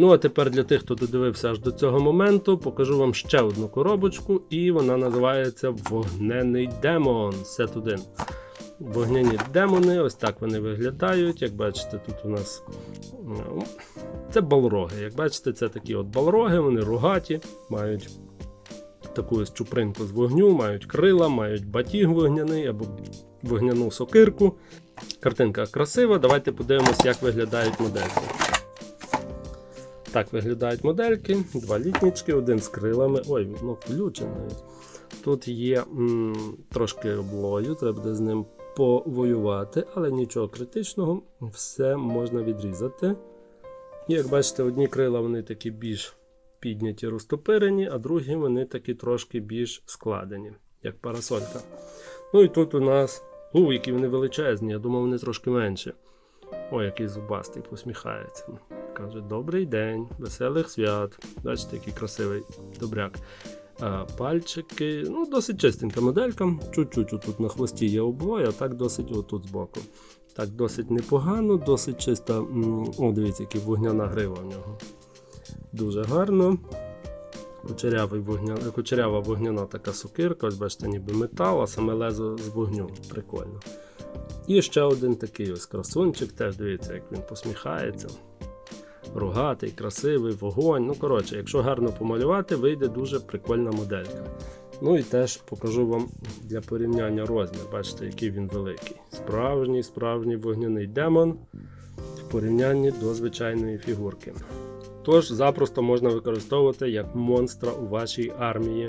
Ну, а тепер для тих, хто додивився аж до цього моменту, покажу вам ще одну коробочку, і вона називається Вогнений демон. Сет 1. Вогняні демони, ось так вони виглядають. Як бачите, тут у нас ну, це балроги. Як бачите, це такі от балроги, вони рогаті, мають таку ось чупринку з вогню, мають крила, мають батіг вогняний або вогняну сокирку. Картинка красива. Давайте подивимось, як виглядають модельки. Так виглядають модельки. Два літнічки, один з крилами. Ой, ну включений. Тут є м, трошки облою, треба буде з ним повоювати, але нічого критичного, все можна відрізати. І як бачите, одні крила вони такі більш підняті, розтопирені, а другі вони такі трошки більш складені, як парасолька. Ну і тут у нас. У, які вони величезні, я думав, вони трошки менші. Ой, який зубастий посміхається. Каже: Добрий день, веселих свят. Бачите, який красивий добряк. А, пальчики, ну, досить чистенька моделька. Чуть-чуть тут на хвості є обоє, а так досить отут збоку. Так, досить непогано, досить чиста. О, дивіться, яка вогняна грива в нього. Дуже гарно. Кучерявий вогня... Кучерява вогняна така сокирка, ось бачите, ніби метал, а саме лезо з вогню. Прикольно. І ще один такий ось красунчик, теж дивіться, як він посміхається. Рогатий, красивий, вогонь. Ну, коротше, якщо гарно помалювати, вийде дуже прикольна моделька. Ну і теж покажу вам для порівняння розмір. Бачите, який він великий. Справжній, справжній вогняний демон в порівнянні до звичайної фігурки. Тож запросто можна використовувати як монстра у вашій армії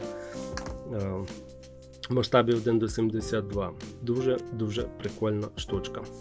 масштабів 1 до 72. Дуже дуже прикольна штучка.